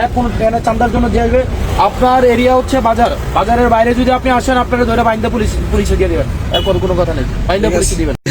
এক কোনো চান্দার জন্য যে আসবে। আপনার এরিয়া হচ্ছে বাজার। বাজারের বাইরে যদি আপনি আসেন আপনারা ধরে বাইন্দা পুলিশ পুলিশে দিয়ে দেবেন। এরপর কোনো কথা নেই। বাইন্দা পুলিশে দিবেন।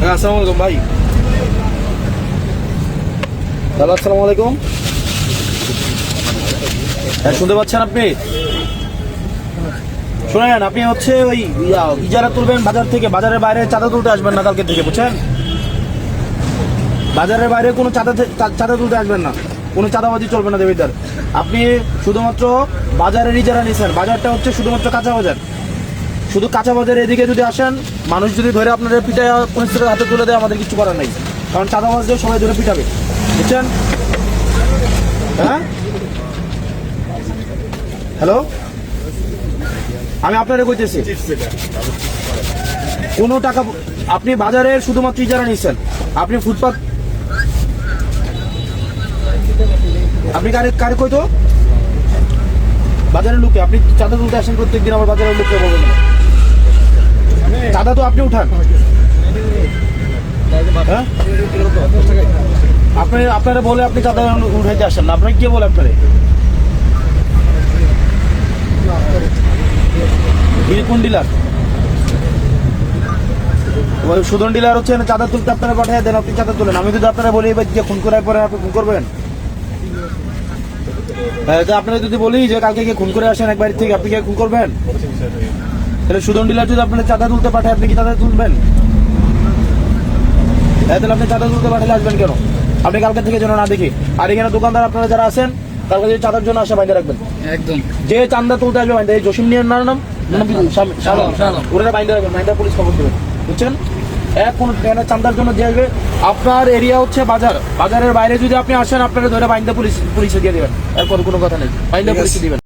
হ্যাঁ আসসালামু আলাইকুম ভাই। দাদা আসসালামু আলাইকুম। হ্যাঁ শুনতে পাচ্ছেন আপনি? শোনেন, আপনি হচ্ছে ওই ইজারা তুলবেন বাজার থেকে, বাজারের বাইরে চাঁদা তুলতে আসবেন না কালকে থেকে, বুঝছেন? বাজারের বাইরে কোনো চাঁদা চাঁদা তুলতে আসবেন না। কোনো চাঁদাবাজি চলবে না দেবিদার। আপনি শুধুমাত্র বাজারের ইজারা নিছেন। বাজারটা হচ্ছে শুধুমাত্র কাঁচা বাজার। শুধু কাঁচা বাজার এদিকে যদি আসেন, মানুষ যদি ধরে আপনাদের পিঠায় পরিস্থিতির হাতে তুলে দেয়, আমাদের কিছু করার নেই। কারণ চাঁদা বাজ দিয়ে সবাই ধরে পিঠাবে বুঝছেন? হ্যাঁ? হ্যালো? আমি আপনারা কইতেছি। কোনো টাকা আপনি বাজারে শুধুমাত্র ইজারা নিচ্ছেন আপনি ফুটপাত আপনি কারে কারে কইতো? বাজারের লোকে, আপনি চাঁদা তুলতে আসেন প্রত্যেকদিন? আমার বাজারের লোককে বলবেন। চাঁদা তো আপনি উঠান। হ্যাঁ? আপনি আপনারা বলে আপনি চাঁদা উঠাইতে আসেন না। আপনাকে কে বলে আপনারে? কোন ডিলার? সুদন ডিলার হচ্ছে, চাঁদা তুলতে আপনারা পাঠিয়ে দেন, আপনি চাঁদা তুলেন। আমি যদি আপনারা বলি এবার যে খুন করার পরে আপনি খুন করবেন? তো আপনারা যদি বলি যে কালকে গিয়ে খুন করে আসেন এক বাড়ি থেকে আপনি কি খুন করবেন? তাহলে সুদন ডিলার যদি আপনার চাঁদা তুলতে পাঠায় আপনি কি চাঁদা তুলবেন? তাহলে আপনি চাঁদা তুলতে পাঠালে আসবেন কেন? আপনি কালকে থেকে যেন না দেখি। আর এখানে দোকানদার আপনারা যারা আছেন কালকে যদি চাঁদার জন্য আসে বাইন্দে রাখবেন। একদম। যে চান্দা তুলতে আসবে বাইন্দা এই জসিম নিয়ার নাম নাম ওরা বাইন্দা রাখবেন বাইন্দা পুলিশ খবর দেবেন। বুঝছেন? কোন ট্রেনের চান্দার জন্য দিয়ে আসবে। আপনার এরিয়া হচ্ছে বাজার। বাজারের বাইরে যদি আপনি আসেন আপনারা ধরে বাইন্দা পুলিশ পুলিশে দিয়ে দেবেন। এরপর কোনো কথা নেই। বাইন্দা পুলিশে দিবেন।